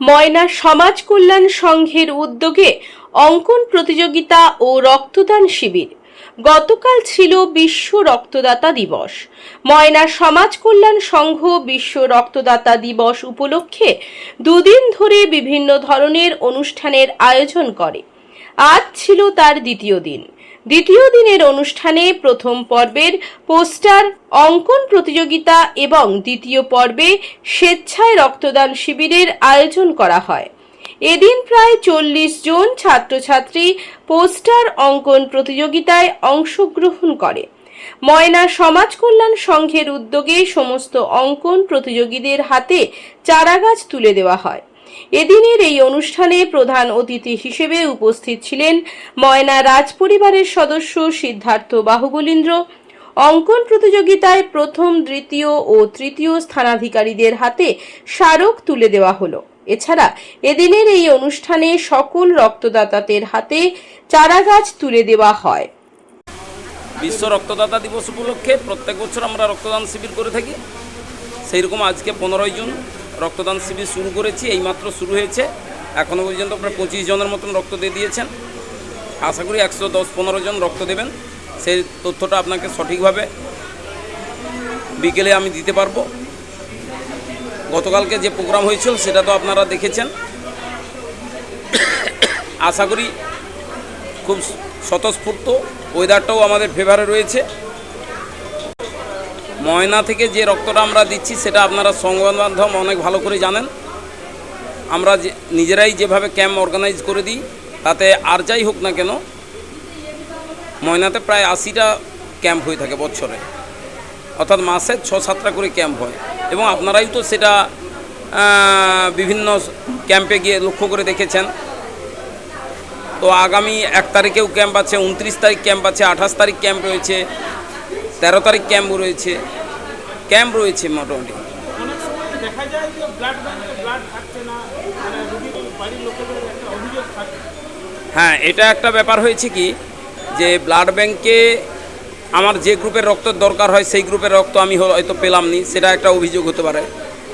ময়না সমাজ কল্যাণ সংঘের উদ্যোগে অঙ্কন প্রতিযোগিতা ও রক্তদান শিবির। গতকাল ছিল বিশ্ব রক্তদাতা দিবস। ময়না সমাজ কল্যাণ সংঘ বিশ্ব রক্তদাতা দিবস উপলক্ষে দুদিন ধরে বিভিন্ন ধরনের অনুষ্ঠানের আয়োজন করে। আজ ছিল তার দ্বিতীয় দিন। দ্বিতীয় দিনের অনুষ্ঠানে প্রথম পর্বের পোস্টার, অঙ্কন প্রতিযোগিতা এবং দ্বিতীয় পর্বে স্বেচ্ছায় রক্তদান শিবিরের আয়োজন করা হয়। এদিন প্রায় চল্লিশ জন ছাত্রছাত্রী পোস্টার, অঙ্কন প্রতিযোগিতায় অংশগ্রহণ করে। ময়না সমাজ কল্যাণ সংঘের উদ্যোগে সমস্ত অঙ্কন প্রতিযোগীদের হাতে চারাগাছ তুলে দেওয়া হয়। এদিনের এই অনুষ্ঠানে প্রধান অতিথি হিসেবে উপস্থিত ছিলেন ময়না রাজ পরিবারের সদস্য সিদ্ধার্থ বাহুবলীন্দ্র। অঙ্কন প্রতিযোগিতায় প্রথম, দ্বিতীয় ও তৃতীয় স্থানাধিকারীদের হাতে স্মারক তুলে দেওয়া হলো। এছাড়া এদিনের এই অনুষ্ঠানে সকল রক্তদাতাদের হাতে চারাগাছ তুলে দেওয়া হয়। বিশ্ব রক্তদাতা দিবস উপলক্ষে প্রত্যেক বছর আমরা রক্তদান শিবির করে থাকি। সেই রকম আজকে পনেরোই জুন। রক্তদান শিবির শুরু করেছি, এইমাত্র শুরু হয়েছে। এখনও পর্যন্ত প্রায় পঁচিশ জনের মতন রক্ত দিয়ে দিয়েছেন। আশা করি একশো দশ পনেরো জন রক্ত দেবেন। সেই তথ্যটা আপনাকে সঠিকভাবে বিকেলে আমি দিতে পারব। গতকালকে যে প্রোগ্রাম হয়েছিল সেটা তো আপনারা দেখেছেন। আশা করি খুব স্বতঃস্ফূর্ত। ওয়েদারটাও আমাদের ফেভারে রয়েছে। ময়না থেকে যে রক্তটা আমরা দিচ্ছি, সেটা আপনারা সংবাদ মাধ্যম অনেক ভালো করে জানেন। আমরা নিজেরাই যেভাবে ক্যাম্প অর্গানাইজ করে দিই, তাতে আর যাই হোক না কেন, ময়নাতে প্রায় আশিটা ক্যাম্প হয়ে থাকে বছরে। অর্থাৎ মাসে ছ সাতটা করে ক্যাম্প হয়। এবং আপনারাই তো সেটা বিভিন্ন ক্যাম্পে গিয়ে লক্ষ্য করে দেখেছেন। তো আগামী এক তারিখেও ক্যাম্প আছে, উনত্রিশ তারিখ ক্যাম্প আছে, আঠাশ তারিখ ক্যাম্প রয়েছে। তেরো তারিখ ক্যাম্প রয়েছে। ক্যাম্প রয়েছে মোটামুটি। মানে হ্যাঁ এটা একটা ব্যাপার হয়েছে কি যে ব্লাড ব্যাংকে আমার যে গ্রুপের রক্ত দরকার হয় সেই গ্রুপের রক্ত আমি হয়তো পেলাম নি সেটা একটা অভিযোগ হতে পারে।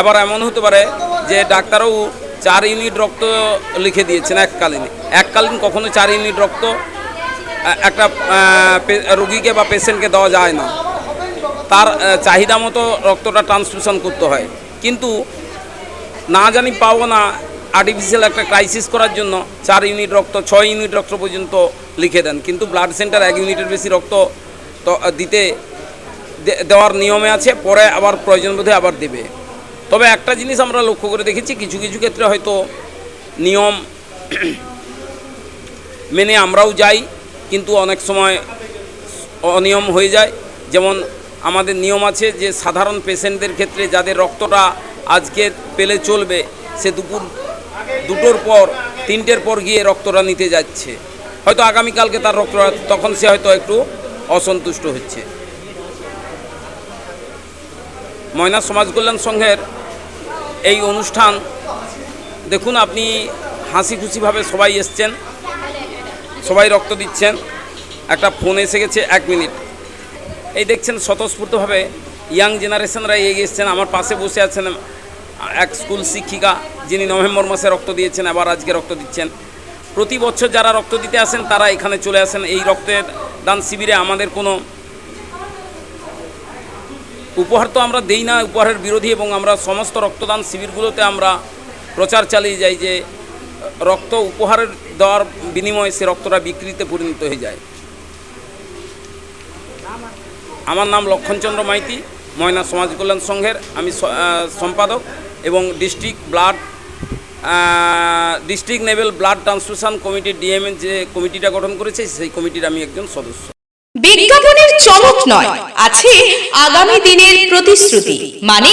আবার এমন হতে পারে যে ডাক্তারও চার ইউনিট রক্ত লিখে দিয়েছেন এককালীন। এককালীন কখনো চার ইউনিট রক্ত একটা রোগীকে বা পেশেন্টকে দেওয়া যায় না। তার চাহিদা মতো রক্তটা ট্রান্সফিউশন করতে হয়। কিন্তু না জানি পাবো না আর্টিফিশিয়াল একটা ক্রাইসিস করার জন্য চার ইউনিট রক্ত, ছয় ইউনিট রক্ত পর্যন্ত লিখে দেন। কিন্তু ব্লাড সেন্টার এক ইউনিটের বেশি রক্ত দিতে দেওয়ার নিয়মে আছে, পরে আবার প্রয়োজন বোধে আবার দেবে। তবে একটা জিনিস আমরা লক্ষ্য করে দেখেছি, কিছু কিছু ক্ষেত্রে হয়তো নিয়ম মেনে আমরাও যাই কিন্তু অনেক সময় অনিয়ম হয়ে যায়। যেমন আমাদের নিয়ম আছে যে সাধারণ পেশেন্টদের ক্ষেত্রে যাদের রক্তটা আজকে পেলে চলবে, সে দুপুর, দুটোর পর, তিনটের পর গিয়ে রক্তটা নিতে যাচ্ছে। হয়তো আগামীকালকে তার রক্তটা, তখন সে হয়তো একটু অসন্তুষ্ট হচ্ছে। ময়না সমাজ কল্যাণ সংঘের এই অনুষ্ঠান, দেখুন আপনি হাসি খুশিভাবে সবাই এসছেন। সবাই রক্ত দিচ্ছেন। একটা ফোন এসে গেছে এক মিনিট। এই দেখছেন, স্বতঃস্ফূর্তভাবে ইয়াং জেনারেশনরা এগিয়ে এসছেন। আমার পাশে বসে আছেন এক স্কুল শিক্ষিকা, যিনি নভেম্বর মাসে রক্ত দিয়েছেন, আবার আজকে রক্ত দিচ্ছেন। প্রতি বছর যারা রক্ত দিতে আসেন, তারা এখানে চলে আসেন। এই রক্তের দান শিবিরে আমাদের কোনো উপহার তো আমরা দেই না, উপহারের বিরোধী এবং আমরা সমস্ত রক্তদান শিবিরগুলোতে আমরা প্রচার চালিয়ে যাই যে রক্ত উপহারের দেওয়ার বিনিময়ে সে রক্তটা বিক্রিতে পরিণত হয়ে যায়। আমার নাম লক্ষণচন্দ্র মাইতি, ময়না সমাজ কল্যাণ সংঘের, আমি সম্পাদক এবং district blood district level blood transfusion committee DMA যে কমিটিটা গঠন করেছে, সেই কমিটির আমি একজন সদস্য। বিজ্ঞাপনের চমক নয়, আছে আগামী দিনের প্রতিশ্রুতি মানে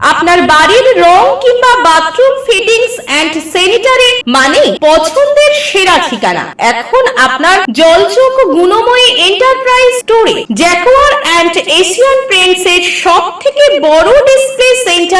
আপনার বাড়ির রং কিংবা বাথরুম ফিটিংস এন্ড স্যানিটারি মানে পছন্দের সেরা ঠিকানা। এখন আপনার জলচোখ গুণময়ী এন্টারপ্রাইজ স্টোরে জ্যাকোয়ার এন্ড এশিয়ান প্রিন্টস এর সব থেকে বড় ডিসপ্লে সেন্টার